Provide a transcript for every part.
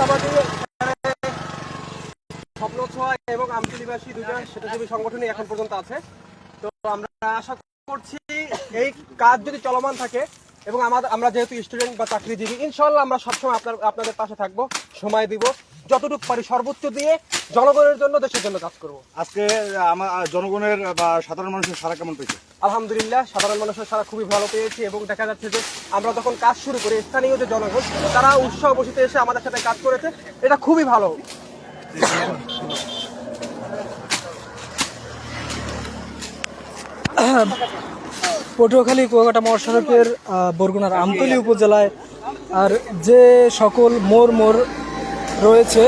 পাশাপাশি স্বপ্ন ছোঁয়া এবং আমতলিবাসী দুজন স্বেচ্ছাসেবী সংগঠনই এখন পর্যন্ত আছে। তো আমরা আশা করছি এই কাজ যদি চলমান থাকে এবং আমাদের আমরা যেহেতু স্টুডেন্ট বা চাকরিজীবী ইনশাল্লাহ আমরা সবসময় আপনার আপনাদের পাশে থাকব, সময় দিব। যতটুকু পারি সর্বোচ্চ দিয়ে জনগণের জন্য দেশের জন্য কাজ করব। আজকে আমার জনগণের বা সাধারণ মানুষের সারা কেমন পেয়েছে? আলহামদুলিল্লাহ সাধারণ মানুষের সারা খুবই ভালো পেয়েছি এবং দেখা যাচ্ছে যে আমরা যখন কাজ শুরু করি স্থানীয় যে জনগণ তারা উৎসাহ বসিতে এসে আমাদের সাথে কাজ করেছে। এটা খুবই ভালো। পটুয়াখালী কুয়াকাটা মহাসড়কের বরগুনার আমতলী উপজেলায় আর যে সকল মোর মোড় রয়েছে।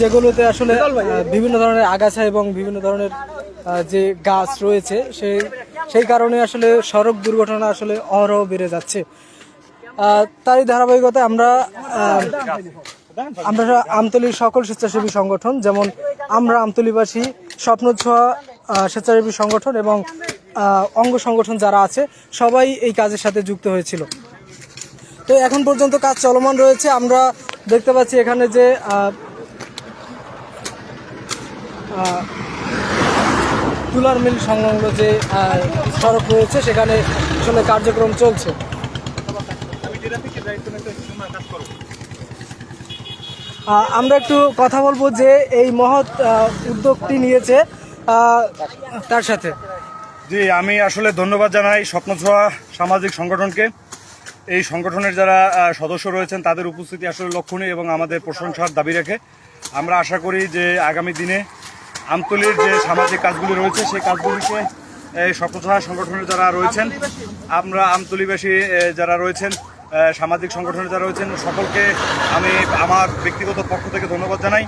যেগুলোতে আসলে বিভিন্ন ধরনের আগাছা এবং বিভিন্ন ধরনের যে গাছ রয়েছে সেই সেই কারণে আসলে সড়ক দুর্ঘটনা আসলে অহরহ বেড়ে যাচ্ছে। তারই ধারাবাহিকতায় আমরা আমরা আমতলির সকল স্বেচ্ছাসেবী সংগঠন যেমন আমরা আমতলিবাসী স্বপ্ন ছোঁয়া স্বেচ্ছাসেবী সংগঠন এবং অঙ্গ সংগঠন যারা আছে সবাই এই কাজের সাথে যুক্ত হয়েছিল। তো এখন পর্যন্ত কাজ চলমান রয়েছে। আমরা দেখতে পাচ্ছি এখানে যে তুলার মিল সংলগ্ন যে সড়ক রয়েছে, সেখানে আসলে কার্যক্রম চলছে। আমরা একটু কথা বলব যে এই মহৎ উদ্যোগটি নিয়েছে তার সাথে। জি, আমি আসলে ধন্যবাদ জানাই স্বপ্ন ছোঁয়া সামাজিক সংগঠনকে। এই সংগঠনের যারা সদস্য রয়েছেন, তাদের উপস্থিতি আসলে লক্ষণীয় এবং আমাদের প্রশংসার দাবি রাখে আমরা আশা করি যে আগামী দিনে আমতলির যে সামাজিক কাজগুলি রয়েছে, সেই কাজগুলিকে এই স্বপ্ন সংগঠনের যারা রয়েছেন, আমরা আমতলিবাসী যারা রয়েছেন সামাজিক সংগঠনের যারা রয়েছেন, সকলকে আমি আমার ব্যক্তিগত পক্ষ থেকে ধন্যবাদ জানাই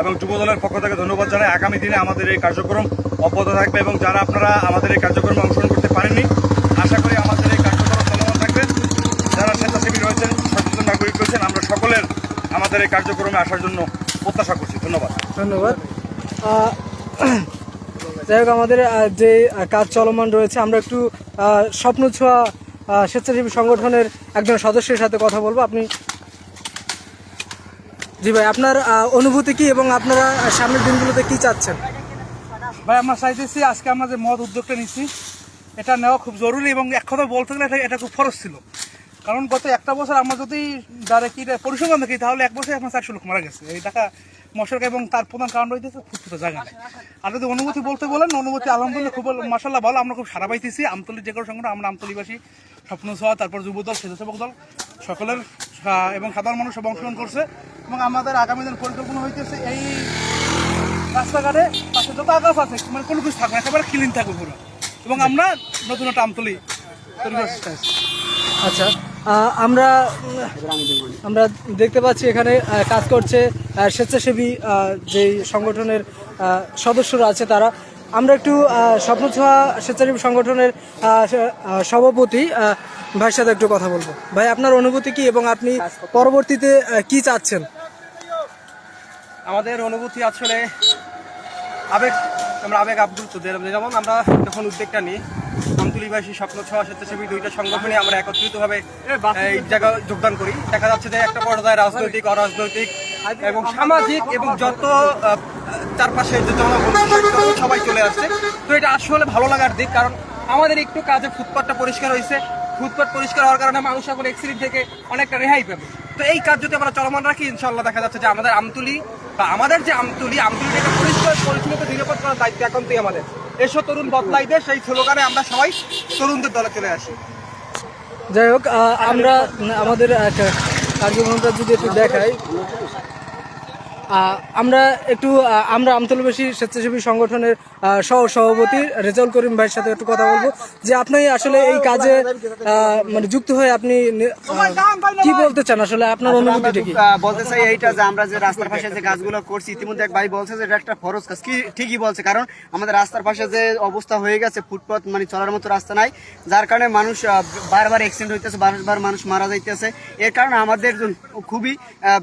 এবং যুবদলের পক্ষ থেকে ধন্যবাদ জানাই। আগামী দিনে আমাদের এই কার্যক্রম অব্যাহত থাকবে এবং যারা আপনারা আমাদের এই কার্যক্রমে অংশগ্রহণ করতে পারেননি আশা করি আমাদের এই কার্যক্রম চলমান থাকবে যারা স্বেচ্ছাসেবী রয়েছেন সচেতন নাগরিক রয়েছেন আমরা সকলের আমাদের এই কার্যক্রমে আসার জন্য প্রত্যাশা করছি। ধন্যবাদ। ধন্যবাদ। যাই হোক আমাদের যে কাজ চলমান রয়েছে আমরা একটু স্বপ্ন ছোঁয়া স্বেচ্ছাসেবী সংগঠনের একজন সদস্যের সাথে কথা বলব। আপনি জি ভাই আপনার অনুভূতি কি এবং আপনারা সামনের দিনগুলোতে কি চাচ্ছেন? ভাই আমরা চাইতেছি আজকে আমরা যে মদ উদ্যোগটা নিচ্ছি এটা নেওয়া খুব জরুরি এবং এক কথা বলতে গেলে এটা- এটা খুব খরচ ছিল। কারণ গত একটা বছর আমরা যদি যারা কি পরিসংখ্যান দেখি, তাহলে এক বছরে আপনার চারশো লোক মারা গেছে। এই টাকা মশার এবং তার প্রধান কারণ রয়েছে ফুটফুটে জায়গা নেই। আর যদি অনুভূতি বলতে বলেন, অনুভূতি আলহামদুলিল্লাহ খুব মাসাল্লাহ ভালো। আমরা খুব সারা পাইতেছি। আমতলির যে কোনো সংগঠন, আমরা আমতলিবাসী, স্বপ্ন ছোঁয়া তারপর যুবদল, স্বেচ্ছাসেবক দল, সকলের এবং সাধারণ মানুষ সব অংশগ্রহণ করছে। এবং আমাদের আগামী দিন পরিকল্পনা হইতেছে এই রাস্তাঘাটে পাশে যত আগাছ আছে মানে কোনো কিছু থাকবে একেবারে ক্লিন থাকবে পুরো। এবং আমরা নতুন একটা আমতলি তৈরি আচ্ছা। আমরা আমরা দেখতে পাচ্ছি এখানে কাজ করছে স্বেচ্ছাসেবী যেই সংগঠনের সদস্যরা আছে তারা। আমরা একটু স্বপ্ন ছোঁয়া স্বেচ্ছাসেবী সংগঠনের সভাপতি ভাইয়ের সাথে একটু কথা বলব। ভাই, আপনার অনুভূতি কি এবং আপনি পরবর্তীতে কি চাচ্ছেন? আমাদের অনুভূতি আসলে আবেগ, আমরা আবেগ আপ্লুত যে- যেমন আমরা যখন উদ্যোগটা নিই আমতুলিবাসী স্বপ্ন ছোঁয়া স্বেচ্ছাসেবী দুইটা সংগঠনে আমরা একত্রিতভাবে, এই জায়গায় যোগদান করি। দেখা যাচ্ছে যে একটা পর্যায়ে রাজনৈতিক, অরাজনৈতিক এবং সামাজিক এবং যত চারপাশে যে জনগণ সবাই চলে আসছে। তো এটা আসলে ভালো লাগার দিক, কারণ আমাদের একটু কাজে ফুটপাথটা পরিষ্কার হয়েছে। ফুটপাথ পরিষ্কার হওয়ার কারণে মানুষ এখন অ্যাক্সিডেন্ট থেকে অনেকটা রেহাই পাবে। তো এই কাজ যদি আমরা চলমান রাখি ইনশাল্লাহ দেখা যাচ্ছে যে আমাদের আমতুলি বা আমাদের যে আমতুলি আমতুলিটাকে পরিষ্কার পরিচ্ছন্ন নিরাপদ করার দায়িত্ব একান্তই আমাদের। এসো তরুণ বদলাই দে, সেই স্লোগানে আমরা সবাই তরুণদের দলে চলে আসি। যাই হোক আমরা আমাদের কার্যক্রমটা যদি একটু দেখাই আমরা একটু আমরা আমতলবাসী স্বেচ্ছাসেবী সংগঠনের সহ সভাপতি রেজাউল করিম ভাইয়ের সাথে একটু কথা বলব যে আপনি আসলে এই কাজে মানে যুক্ত হয়ে আপনি কি বলতে চান? আসলে আপনার অনুভূতিটা কি? বলতে চাই এইটা যে আমরা যে রাস্তার পাশে যে গাছগুলো করছি ইতিমধ্যে এক ভাই বলছে যে এটা একটা ফরজ কাজ। কি ঠিকই বলছে কারণ আমাদের রাস্তার পাশে যে অবস্থা হয়ে গেছে ফুটপাথ মানে চলার মতো রাস্তা নাই যার কারণে মানুষ বারবার অ্যাক্সিডেন্ট হইতেছে বারবার মানুষ মারা যাইতেছে। এর কারণে আমাদের খুবই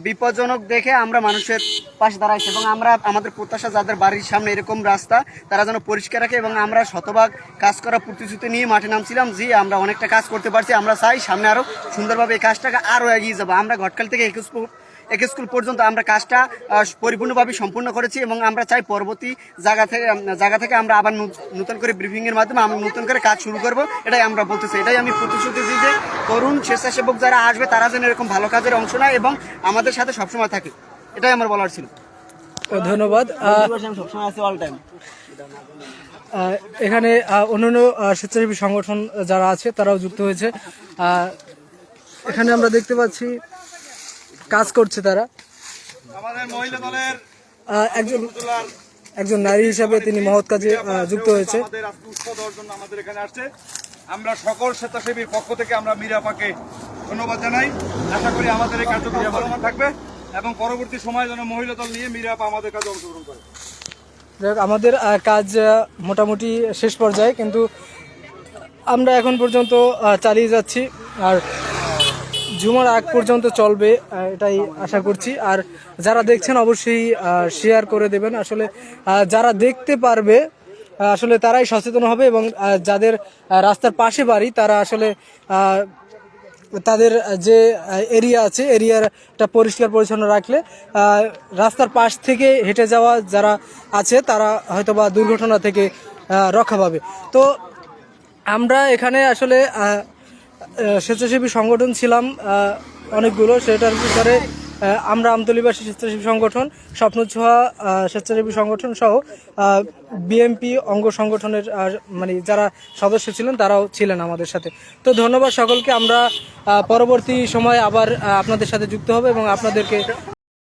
বিপজ্জনক দেখে আমরা মানুষের পাশে দাঁড়াইছে এবং আমরা আমাদের প্রত্যাশা, যাদের বাড়ির সামনে এরকম রাস্তা, তারা যেন পরিষ্কার রাখে এবং আমরা শতভাগ কাজ করা প্রতিশ্রুতি নিয়ে মাঠে নামছিলাম যে আমরা অনেকটা কাজ করতে পারছি, আমরা চাই সামনে আরও সুন্দরভাবে এই কাজটাকে আরও এগিয়ে যাব। আমরা ঘটকাল থেকে একুশ এক স্কুল পর্যন্ত আমরা কাজটা পরিপূর্ণভাবে সম্পূর্ণ করেছি এবং আমরা চাই পরবর্তী জায়গা থেকে জায়গা থেকে আমরা আবার নতুন করে ব্রিফিংয়ের মাধ্যমে আমরা নতুন করে কাজ শুরু করব, এটাই আমরা বলতেছি। এটাই আমি প্রতিশ্রুতি দিই যে তরুণ স্বেচ্ছাসেবক যারা আসবে, তারা যেন এরকম ভালো কাজের অংশ নেয় এবং আমাদের সাথে সবসময় থাকে। এটাই আমার বলার ছিল। ধন্যবাদ। সবসময় আছি অল টাইম এখানে অন্যান্য স্বেচ্ছাসেবী সংগঠন যারা আছে তারাও যুক্ত হয়েছে। এখানে আমরা দেখতে পাচ্ছি কাজ করছে তারা। আমাদের মহিলা দলের আহ, একজন একজন নারী হিসাবে তিনি মহৎ কাজে যুক্ত হয়েছে। আমাদের এখানে আসছে। আমরা সকল স্বেচ্ছাসেবীর পক্ষ থেকে আমরা মিরাপাকে ধন্যবাদ জানাই। আশা করি আমাদের এই কার্যক্রম থাকবে। এবং পরবর্তী সময় যেন মহিলা দল নিয়ে মিরাপা আমাদের কাজে অংশগ্রহণ করে। যাই হোক, আমাদের কাজ মোটামুটি শেষ পর্যায়ে কিন্তু আমরা এখন পর্যন্ত চালিয়ে যাচ্ছি। আর জুমার আগ পর্যন্ত চলবে এটাই আশা করছি। আর যারা দেখছেন অবশ্যই শেয়ার করে দেবেন। আসলে যারা দেখতে পারবে আসলে তারাই সচেতন হবে এবং যাদের রাস্তার পাশে বাড়ি তারা আসলে তাদের যে এরিয়া আছে এরিয়াটা পরিষ্কার পরিচ্ছন্ন রাখলে রাস্তার পাশ থেকে হেঁটে যাওয়া যারা আছে, তারা হয়তোবা দুর্ঘটনা থেকে রক্ষা পাবে। তো আমরা এখানে আসলে স্বেচ্ছাসেবী সংগঠন ছিলাম অনেকগুলো। সেটার ভিতরে আমরা আমতলিবাসী স্বেচ্ছাসেবী সংগঠন স্বপ্ন ছোঁয়া স্বেচ্ছাসেবী সংগঠন সহ বিএমপি অঙ্গ সংগঠনের মানে যারা সদস্য ছিলেন, তারাও ছিলেন আমাদের সাথে। তো ধন্যবাদ সকলকে, আমরা পরবর্তী সময় আবার আপনাদের সাথে যুক্ত হবে এবং আপনাদেরকে